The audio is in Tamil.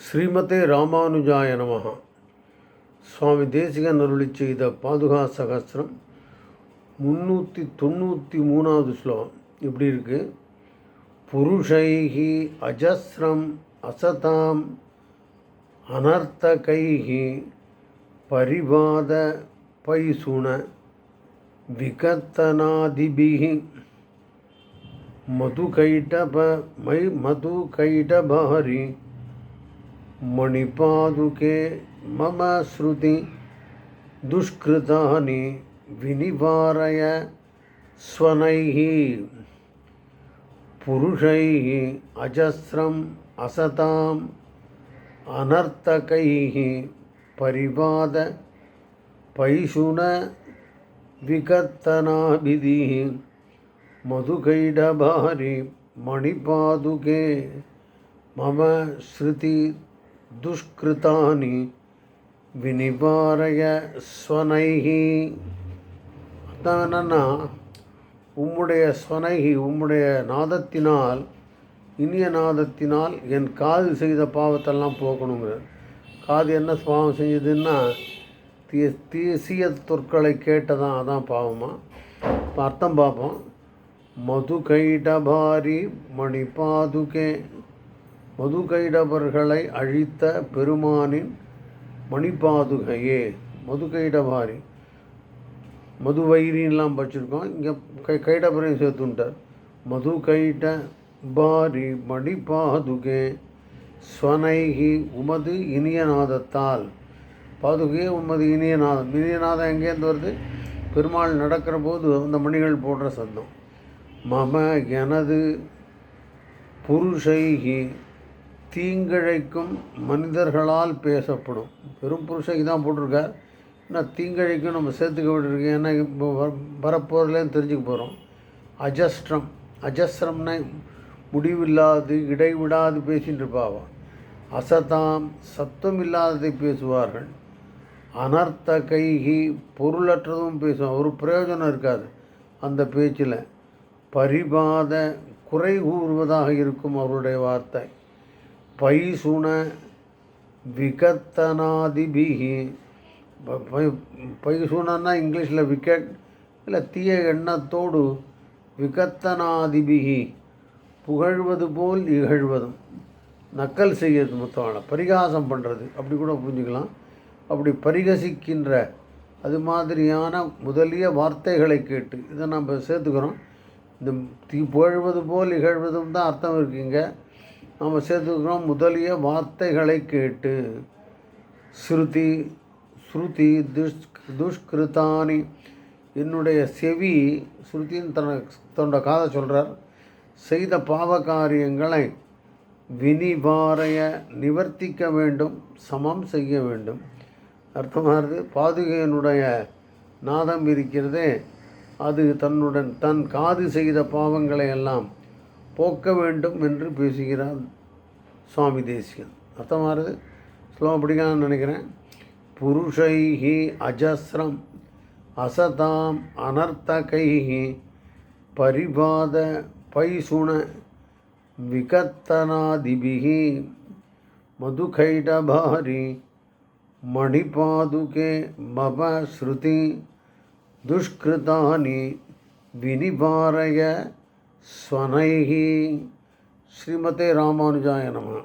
ஸ்ரீமதே ராமானுஜாய நமக சுவாமி தேசிகன் அருளி செய்த பாதுகா சகசிரம் முந்நூற்றி தொண்ணூற்றி மூணாவது ஸ்லோகம். இப்படி இருக்கு? புருஷைகி அஜஸ்ரம் அசதாம் அனர்த்தகைகி பரிவாத பைசுண விகத்தனாதிபிகி மதுகைடப மை மது மதுகைடபஹரி मणिपादुके मम श्रुति दुष्कृतानि विनिवारय स्वनैः। पुरुषैः अजस्रम् असताम् अनर्तकैः परिवाद पैशुन विकत्तनाभिधिः मधुकैडभारि मणिपादुके मम श्रुति துஷ்கிருதானி வினிபாரய ஸ்வனைகி அதான் என்னன்னா உம்முடைய ஸ்வனைகி உம்முடைய நாதத்தினால் இனிய நாதத்தினால் என் காது செய்த பாவத்தெல்லாம் போக்கணுங்கிறார் காது என்ன பாவம் செஞ்சதுன்னா தீ தீசிய சொற்களை கேட்டதான் அதான் பாவமா? அர்த்தம் பார்ப்போம் மது கைடபாரி மணிபாதுகே. மதுகைடவர்களை அழித்த பெருமானின் மணிப்பாதுகையே. மதுகைடபாரி மதுவைரின்லாம் படிச்சிருக்கோம் இங்கே கை கைடபரையும் சேர்த்துட்டார் மது கைட பாரி மணிப்பாதுகே. ஸ்வனைகி உமது இனியநாதத்தால். பாதுகே உமது இனியநாதம். இனியநாதம் எங்கேருந்து வருது? பெருமாள் நடக்கிற போது அந்த மணிகள் போடுற சத்தம். மம எனது புருஷைகி தீங்கிழைக்கும் மனிதர்களால் பேசப்படும். பெரும் புருஷைக்கு தான் போட்டிருக்கார். ஆனால் தீங்கிழைக்கும் நம்ம சேர்த்துக்க விட்டுருக்கேன் ஏன்னா இப்போ வரப்போகிறதுலேன்னு தெரிஞ்சுக்க போகிறோம் அஜஸ்ரம். அஜஸ்ரம்னா முடிவில்லாது இடைவிடாது பேசின்னு இருப்பாவா? அசதாம் சத்தம் இல்லாததை பேசுவார்கள். அனர்த்த கைகி பொருளற்றதும் பேசுவான் ஒரு பிரயோஜனம் இருக்காது அந்த பேச்சில். பரிபாத குறை கூறுவதாக இருக்கும் அவருடைய வார்த்தை. பைசுண விகத்தனாதிபிகி பைசுணன்னா இங்கிலீஷில் விக்கெட் இல்லை தீய எண்ணத்தோடு விகத்தனாதிபிகி புகழ்வது போல் இகழ்வதும். நக்கல் செய்யறது மொத்தமான பரிகாசம் பண்ணுறது அப்படி கூட புரிஞ்சுக்கலாம். அப்படி பரிகசிக்கின்ற அது மாதிரியான முதலிய வார்த்தைகளை கேட்டு இதை நம்ம சேர்த்துக்கிறோம். இந்த தீ புகழ்வது போல் இகழ்வதும் தான் அர்த்தம் இருக்குங்க நாம் சேர்த்துக்கிறோம் முதலிய வார்த்தைகளை கேட்டு. ஸ்ருதி ஸ்ருதி துஷ் துஷ்கிருத்தானி என்னுடைய செவி ஸ்ருதின்னு தன தன்னோட காதை சொல்கிறார் செய்த பாவ காரியங்களை வினிவாரைய நிவர்த்திக்க வேண்டும் சமம் செய்ய வேண்டும். அர்த்தமாகிறது பாதுகையனுடைய நாதம் இருக்கிறதே அது தன்னுடன் தன் காது செய்த பாவங்களை எல்லாம் போக்க வேண்டும் என்று பேசுகிறார் சுவாமி தேசிகன் அர்த்தமாகிறது ஸ்லோகம் பிடிக்கலாம்னு நினைக்கிறேன் புருஷைஹி அஜஸ்ரம் அசதாம் அனர்த்தகைஹி பரிபாத பைசுண விகத்தனாதிபிகி மதுகைடபாரி மணிபாதுகே மம ஸ்ருதி துஷ்கிருதானி வினிபாரய ஸ்வனைः ஸ்ரீமதே ராமானுஜாய நம.